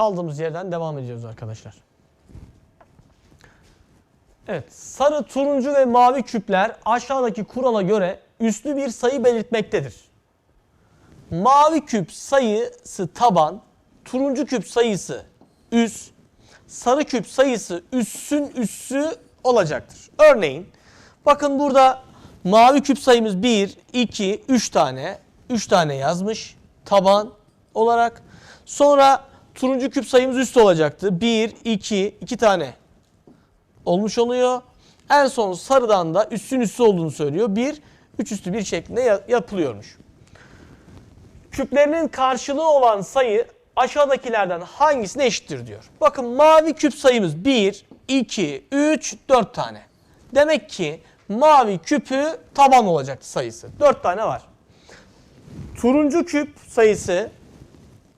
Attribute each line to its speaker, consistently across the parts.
Speaker 1: kaldığımız yerden devam ediyoruz arkadaşlar. Evet, sarı, turuncu ve mavi küpler aşağıdaki kurala göre üslü bir sayı belirtmektedir. Mavi küp sayısı taban, turuncu küp sayısı üs, sarı küp sayısı üssün üssü olacaktır. Örneğin bakın burada mavi küp sayımız 1, 2, 3 tane. 3 tane yazmış taban olarak. Sonra turuncu küp sayımız üst olacaktı. 1, 2, 2 tane olmuş oluyor. En son sarıdan da üstün üstü olduğunu söylüyor. 1, 3 üstü 1 şeklinde ya- yapılıyormuş. Küplerinin karşılığı olan sayı aşağıdakilerden hangisine eşittir diyor. Bakın mavi küp sayımız 1, 2, 3, 4 tane. Demek ki mavi küpü taban olacaktı sayısı. 4 tane var. Turuncu küp sayısı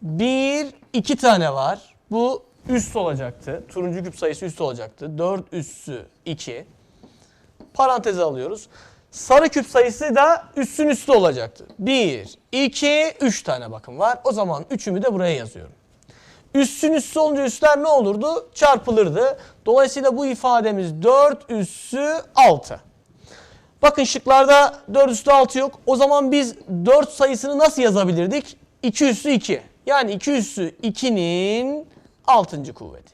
Speaker 1: 1, 2 tane var. Bu üst olacaktı. Turuncu küp sayısı üst olacaktı. 4 üssü 2. Paranteze alıyoruz. Sarı küp sayısı da üstün üstü olacaktı. 1, 2, 3 tane bakın var. O zaman üçümü de buraya yazıyorum. Üstün üstü olunca üstler ne olurdu? Çarpılırdı. Dolayısıyla bu ifademiz 4 üssü 6. Bakın şıklarda 4 üstü 6 yok. O zaman biz 4 sayısını nasıl yazabilirdik? 2 üssü 2. Yani 2 üssü 2'nin 6. kuvveti.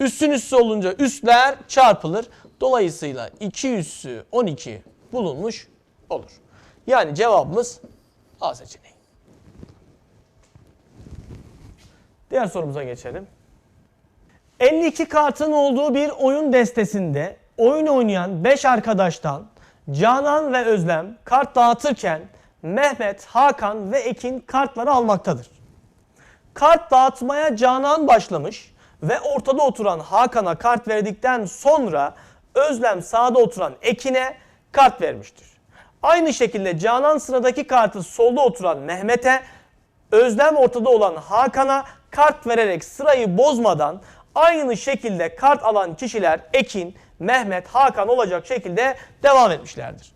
Speaker 1: Üstün üssü olunca üstler çarpılır. Dolayısıyla 2 üssü 12 bulunmuş olur. Yani cevabımız A seçeneği. Diğer sorumuza geçelim. 52 kartın olduğu bir oyun destesinde oyun oynayan 5 arkadaştan Canan ve Özlem kart dağıtırken Mehmet, Hakan ve Ekin kartları almaktadır. Kart dağıtmaya Canan başlamış ve ortada oturan Hakan'a kart verdikten sonra Özlem sağda oturan Ekin'e kart vermiştir. Aynı şekilde Canan sıradaki kartı solda oturan Mehmet'e, Özlem ortada olan Hakan'a kart vererek sırayı bozmadan aynı şekilde kart alan kişiler Ekin, Mehmet, Hakan olacak şekilde devam etmişlerdir.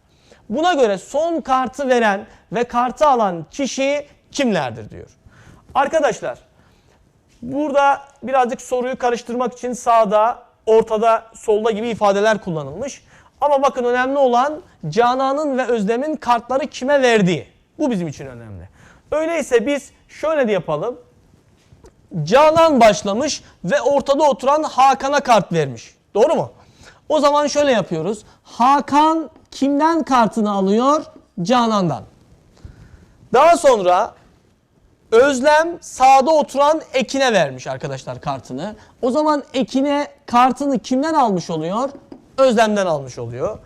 Speaker 1: Buna göre son kartı veren ve kartı alan kişi kimlerdir diyor. Arkadaşlar burada birazcık soruyu karıştırmak için sağda, ortada, solda gibi ifadeler kullanılmış. Ama bakın önemli olan Canan'ın ve Özlem'in kartları kime verdiği. Bu bizim için önemli. Öyleyse biz şöyle de yapalım. Canan başlamış ve ortada oturan Hakan'a kart vermiş. Doğru mu? O zaman şöyle yapıyoruz. Hakan kimden kartını alıyor? Canan'dan. Daha sonra Özlem sağda oturan Ekin'e vermiş arkadaşlar kartını. O zaman Ekin'e kartını kimden almış oluyor? Özlem'den almış oluyor.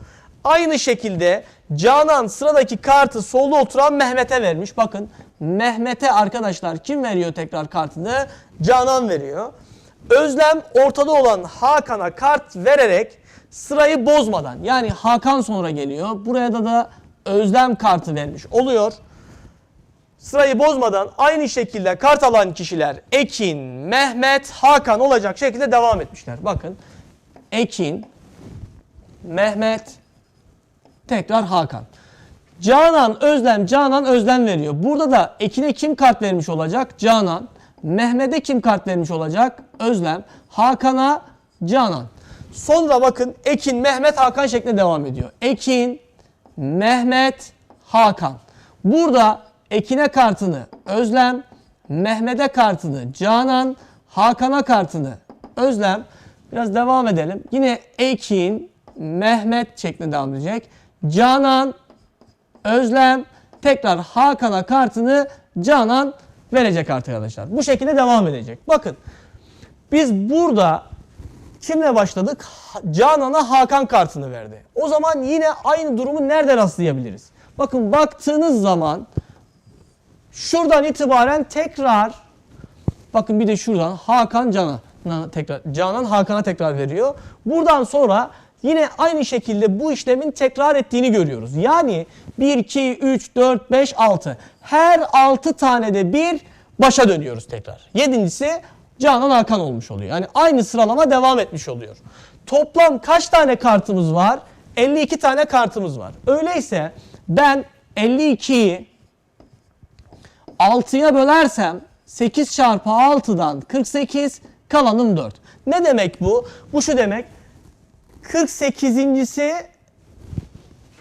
Speaker 1: Aynı şekilde Canan sıradaki kartı solda oturan Mehmet'e vermiş. Bakın Mehmet'e arkadaşlar kim veriyor tekrar kartını? Canan veriyor. Özlem ortada olan Hakan'a kart vererek sırayı bozmadan yani Hakan sonra geliyor. Buraya da da Özlem kartı vermiş oluyor. Sırayı bozmadan aynı şekilde kart alan kişiler Ekin, Mehmet, Hakan olacak şekilde devam etmişler. Bakın Ekin, Mehmet, tekrar Hakan. Canan, Özlem, Canan, Özlem veriyor. Burada da Ekin'e kim kart vermiş olacak? Canan. Mehmet'e kim kart vermiş olacak? Özlem. Hakan'a Canan. Sonra bakın Ekin, Mehmet, Hakan şeklinde devam ediyor. Ekin, Mehmet, Hakan. Burada Ekin'e kartını Özlem, Mehmet'e kartını Canan, Hakan'a kartını Özlem. Biraz devam edelim. Yine Ekin, Mehmet şeklinde devam edecek. Canan, Özlem, tekrar Hakan'a kartını Canan verecek arkadaşlar. Bu şekilde devam edecek. Bakın biz burada kimle başladık? Canan'a Hakan kartını verdi. O zaman yine aynı durumu nerede rastlayabiliriz? Bakın baktığınız zaman şuradan itibaren tekrar bakın bir de şuradan Hakan Canan'a tekrar Canan Hakan'a tekrar veriyor. Buradan sonra yine aynı şekilde bu işlemin tekrar ettiğini görüyoruz. Yani 1 2 3 4 5 6 her 6 tane de bir başa dönüyoruz tekrar. Yedincisi Canan Hakan olmuş oluyor. Yani aynı sıralama devam etmiş oluyor. Toplam kaç tane kartımız var? 52 tane kartımız var. Öyleyse ben 52'yi 6'ya bölersem 8 çarpı 6'dan 48 kalanım 4. Ne demek bu? Bu şu demek. 48.si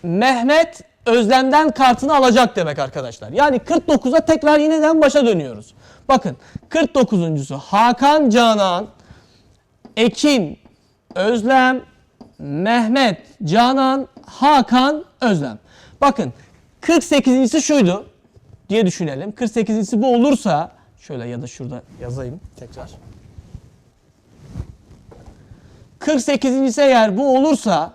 Speaker 1: Mehmet Özlem'den kartını alacak demek arkadaşlar. Yani 49'a tekrar yineden başa dönüyoruz. Bakın 49.sü Hakan Canan, Ekin, Özlem, Mehmet, Canan, Hakan, Özlem. Bakın 48.si şuydu diye düşünelim. 48.si bu olursa şöyle ya da şurada yazayım tekrar. 48.si eğer bu olursa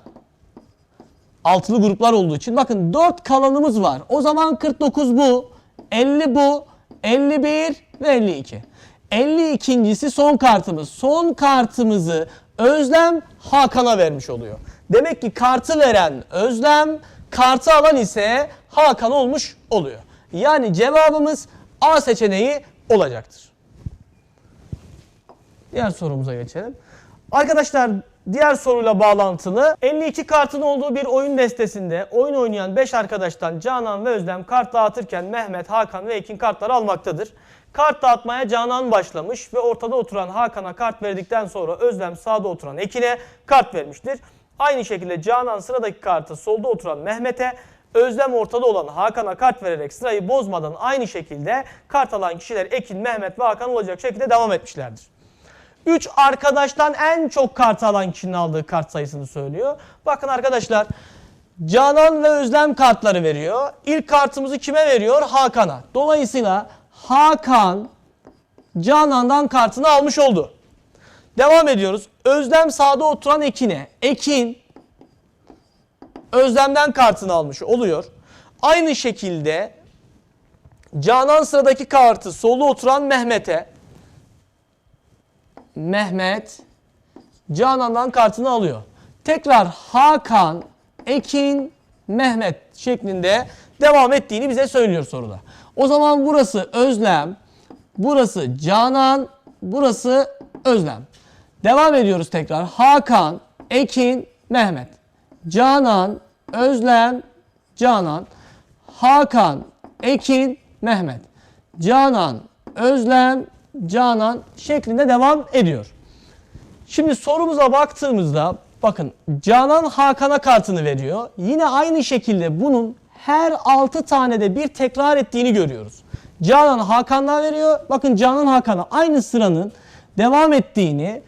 Speaker 1: altılı gruplar olduğu için bakın 4 kalanımız var. O zaman 49 bu, 50 bu, 51 ve 52. 52.si son kartımız. Son kartımızı Özlem Hakan'a vermiş oluyor. Demek ki kartı veren Özlem, kartı alan ise Hakan olmuş oluyor. Yani cevabımız A seçeneği olacaktır. Diğer sorumuza geçelim. Arkadaşlar diğer soruyla bağlantılı 52 kartın olduğu bir oyun destesinde oyun oynayan 5 arkadaştan Canan ve Özlem kart dağıtırken Mehmet, Hakan ve Ekin kartları almaktadır. Kart dağıtmaya Canan başlamış ve ortada oturan Hakan'a kart verdikten sonra Özlem sağda oturan Ekin'e kart vermiştir. Aynı şekilde Canan sıradaki kartı solda oturan Mehmet'e, Özlem ortada olan Hakan'a kart vererek sırayı bozmadan aynı şekilde kart alan kişiler Ekin, Mehmet ve Hakan olacak şekilde devam etmişlerdir. 3 arkadaştan en çok kart alan kişinin aldığı kart sayısını söylüyor. Bakın arkadaşlar Canan ve Özlem kartları veriyor. İlk kartımızı kime veriyor? Hakan'a. Dolayısıyla Hakan Canan'dan kartını almış oldu. Devam ediyoruz. Özlem sağda oturan Ekin'e. Ekin Özlem'den kartını almış oluyor. Aynı şekilde Canan sıradaki kartı solda oturan Mehmet'e. Mehmet Canan'dan kartını alıyor. Tekrar Hakan, Ekin, Mehmet şeklinde devam ettiğini bize söylüyor soruda. O zaman burası Özlem, burası Canan, burası Özlem. Devam ediyoruz tekrar. Hakan, Ekin, Mehmet. Canan, Özlem, Canan. Hakan, Ekin, Mehmet. Canan, Özlem, Canan şeklinde devam ediyor. Şimdi sorumuza baktığımızda bakın Canan Hakan'a kartını veriyor. Yine aynı şekilde bunun her 6 tane de bir tekrar ettiğini görüyoruz. Canan Hakan'dan veriyor. Bakın Canan Hakan'a aynı sıranın devam ettiğini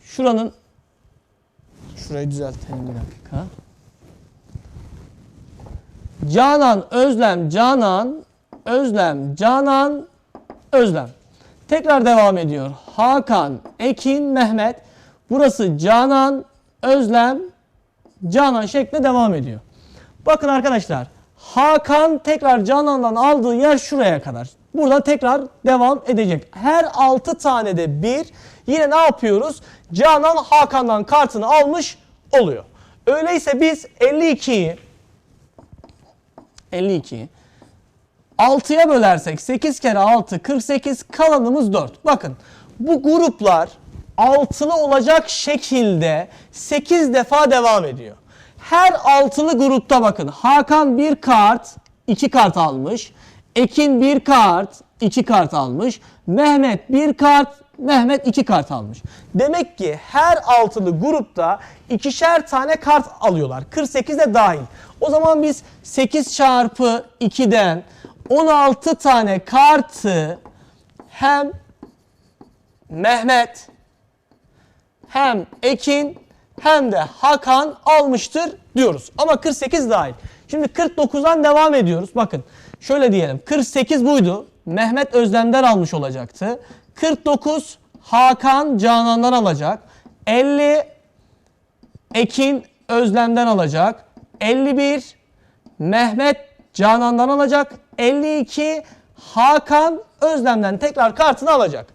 Speaker 1: şuranın şurayı düzeltelim bir dakika. Canan, Özlem, Canan, Özlem, Canan, Özlem. Tekrar devam ediyor. Hakan, Ekin, Mehmet. Burası Canan, Özlem, Canan şeklinde devam ediyor. Bakın arkadaşlar. Hakan tekrar Canan'dan aldığı yer şuraya kadar. Burada tekrar devam edecek. Her 6 tane de bir yine ne yapıyoruz? Canan Hakan'dan kartını almış oluyor. Öyleyse biz 52'yi 52'yi 6'ya bölersek 8 kere 6 48 kalanımız 4. Bakın bu gruplar altılı olacak şekilde 8 defa devam ediyor. Her altılı grupta bakın Hakan bir kart 2 kart almış. Ekin bir kart 2 kart almış. Mehmet bir kart Mehmet 2 kart almış. Demek ki her altılı grupta ikişer tane kart alıyorlar. 48 de dahil. O zaman biz 8 çarpı 2'den 16 tane kartı hem Mehmet hem Ekin hem de Hakan almıştır diyoruz. Ama 48 dahil. Şimdi 49'dan devam ediyoruz. Bakın şöyle diyelim. 48 buydu. Mehmet Özlem'den almış olacaktı. 49 Hakan Canan'dan alacak. 50 Ekin Özlem'den alacak. 51 Mehmet Canan'dan alacak. 52 Hakan Özlem'den tekrar kartını alacak.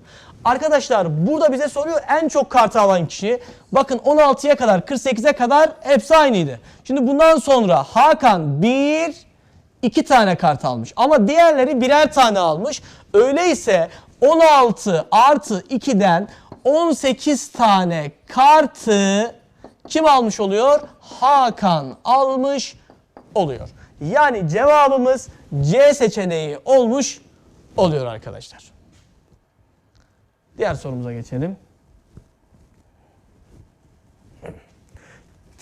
Speaker 1: Arkadaşlar burada bize soruyor en çok kartı alan kişi. Bakın 16'ya kadar 48'e kadar hepsi aynıydı. Şimdi bundan sonra Hakan 1 2 tane kart almış. Ama diğerleri birer tane almış. Öyleyse 16 artı 2'den 18 tane kartı kim almış oluyor? Hakan almış oluyor. Yani cevabımız C seçeneği olmuş oluyor arkadaşlar. Diğer sorumuza geçelim.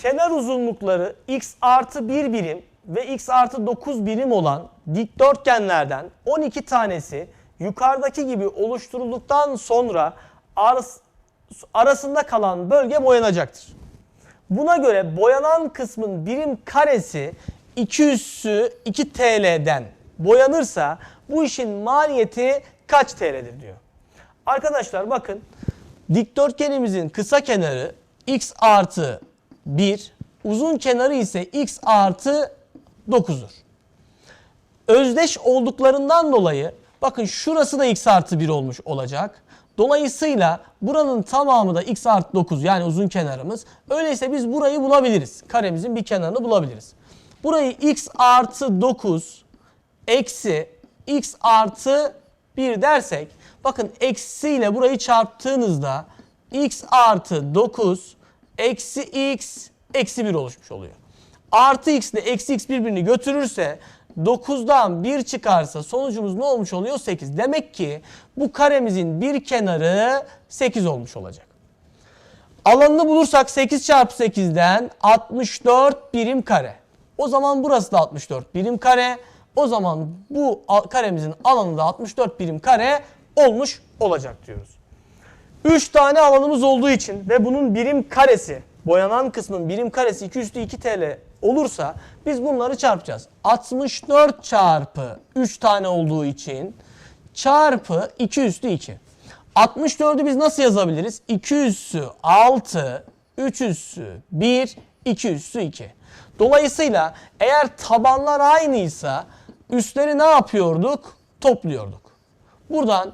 Speaker 1: Kenar uzunlukları x artı 1 birim ve x artı 9 birim olan dikdörtgenlerden 12 tanesi yukarıdaki gibi oluşturulduktan sonra aras- arasında kalan bölge boyanacaktır. Buna göre boyanan kısmın birim karesi 2 üssü 2 TL'den boyanırsa bu işin maliyeti kaç TL'dir diyor. Arkadaşlar bakın dikdörtgenimizin kısa kenarı x artı 1, uzun kenarı ise x artı 9'dur. Özdeş olduklarından dolayı bakın şurası da x artı 1 olmuş olacak. Dolayısıyla buranın tamamı da x artı 9 yani uzun kenarımız. Öyleyse biz burayı bulabiliriz. Karemizin bir kenarını bulabiliriz. Burayı x artı 9 eksi x artı 1 dersek bakın eksiyle burayı çarptığınızda x artı 9 eksi x eksi 1 oluşmuş oluyor. Artı x ile eksi x birbirini götürürse 9'dan 1 çıkarsa sonucumuz ne olmuş oluyor? 8. Demek ki bu karemizin bir kenarı 8 olmuş olacak. Alanını bulursak 8 çarpı 8'den 64 birim kare. O zaman burası da 64 birim kare. O zaman bu karemizin alanı da 64 birim kare olmuş olacak diyoruz. 3 tane alanımız olduğu için ve bunun birim karesi, boyanan kısmın birim karesi 2 üstü 2 TL olursa biz bunları çarpacağız. 64 çarpı 3 tane olduğu için çarpı 2 üstü 2. 64'ü biz nasıl yazabiliriz? 2 üssü 6, 3 üssü 1, 2 üssü 2. Dolayısıyla eğer tabanlar aynıysa üstleri ne yapıyorduk? Topluyorduk. Buradan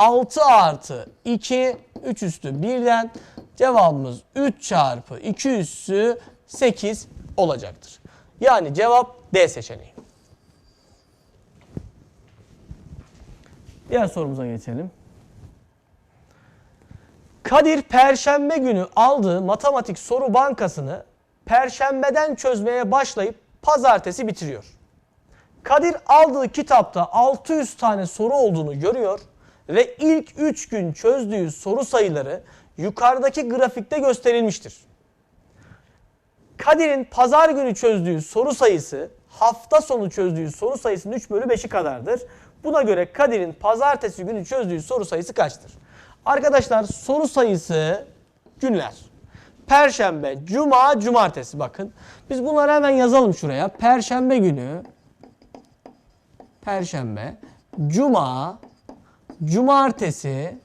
Speaker 1: 6 artı 2, 3 üstü 1'den cevabımız 3 çarpı 2 üssü 8 olacaktır. Yani cevap D seçeneği. Diğer sorumuza geçelim. Kadir Perşembe günü aldığı matematik soru bankasını Perşembeden çözmeye başlayıp Pazartesi bitiriyor. Kadir aldığı kitapta 600 tane soru olduğunu görüyor ve ilk 3 gün çözdüğü soru sayıları yukarıdaki grafikte gösterilmiştir. Kadir'in pazar günü çözdüğü soru sayısı hafta sonu çözdüğü soru sayısının 3 bölü 5'i kadardır. Buna göre Kadir'in pazartesi günü çözdüğü soru sayısı kaçtır? Arkadaşlar soru sayısı günler. Perşembe, cuma, cumartesi bakın. Biz bunları hemen yazalım şuraya. Perşembe günü, Perşembe, cuma, cumartesi,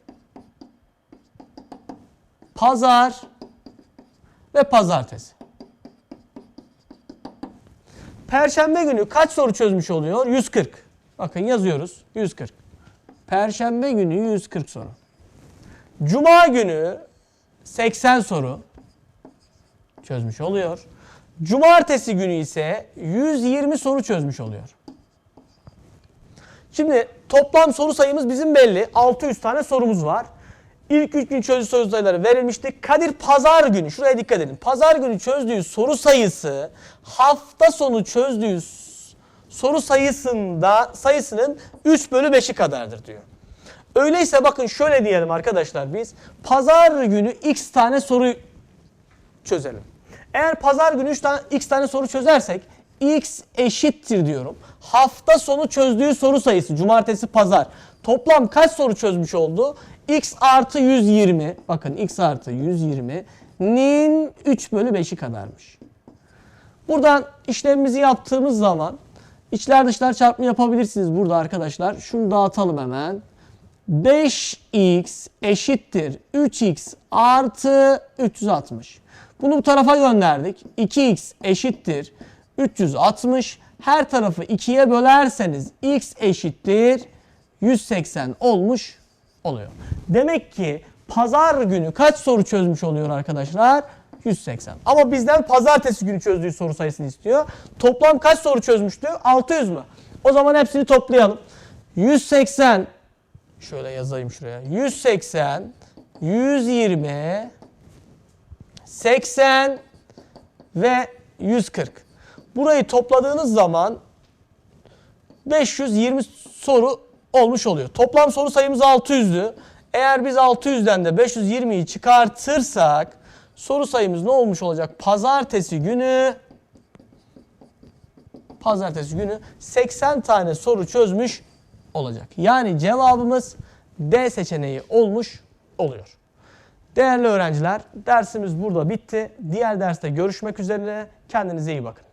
Speaker 1: pazar ve pazartesi. Perşembe günü kaç soru çözmüş oluyor? 140. Bakın yazıyoruz. 140. Perşembe günü 140 soru. Cuma günü 80 soru çözmüş oluyor. Cumartesi günü ise 120 soru çözmüş oluyor. Şimdi toplam soru sayımız bizim belli. 600 tane sorumuz var. İlk 3 gün çözdüğü soru sayıları verilmişti. Kadir pazar günü, şuraya dikkat edin. Pazar günü çözdüğü soru sayısı hafta sonu çözdüğü soru sayısında sayısının 3 bölü 5'i kadardır diyor. Öyleyse bakın şöyle diyelim arkadaşlar biz. Pazar günü x tane soru çözelim. Eğer pazar günü 3 tane x tane soru çözersek x eşittir diyorum. Hafta sonu çözdüğü soru sayısı cumartesi pazar. Toplam kaç soru çözmüş oldu? x artı 120 bakın x artı 120'nin 3 bölü 5'i kadarmış. Buradan işlemimizi yaptığımız zaman içler dışlar çarpımı yapabilirsiniz burada arkadaşlar. Şunu dağıtalım hemen. 5x eşittir 3x artı 360. Bunu bu tarafa gönderdik. 2x eşittir 360. Her tarafı 2'ye bölerseniz x eşittir 180 olmuş oluyor. Demek ki pazar günü kaç soru çözmüş oluyor arkadaşlar? 180. Ama bizden pazartesi günü çözdüğü soru sayısını istiyor. Toplam kaç soru çözmüştü? 600 mü? O zaman hepsini toplayalım. 180 şöyle yazayım şuraya. 180 120 80 ve 140. Burayı topladığınız zaman 520 soru olmuş oluyor. Toplam soru sayımız 600'dü. Eğer biz 600'den de 520'yi çıkartırsak soru sayımız ne olmuş olacak? Pazartesi günü pazartesi günü 80 tane soru çözmüş olacak. Yani cevabımız D seçeneği olmuş oluyor. Değerli öğrenciler dersimiz burada bitti. Diğer derste görüşmek üzere. Kendinize iyi bakın.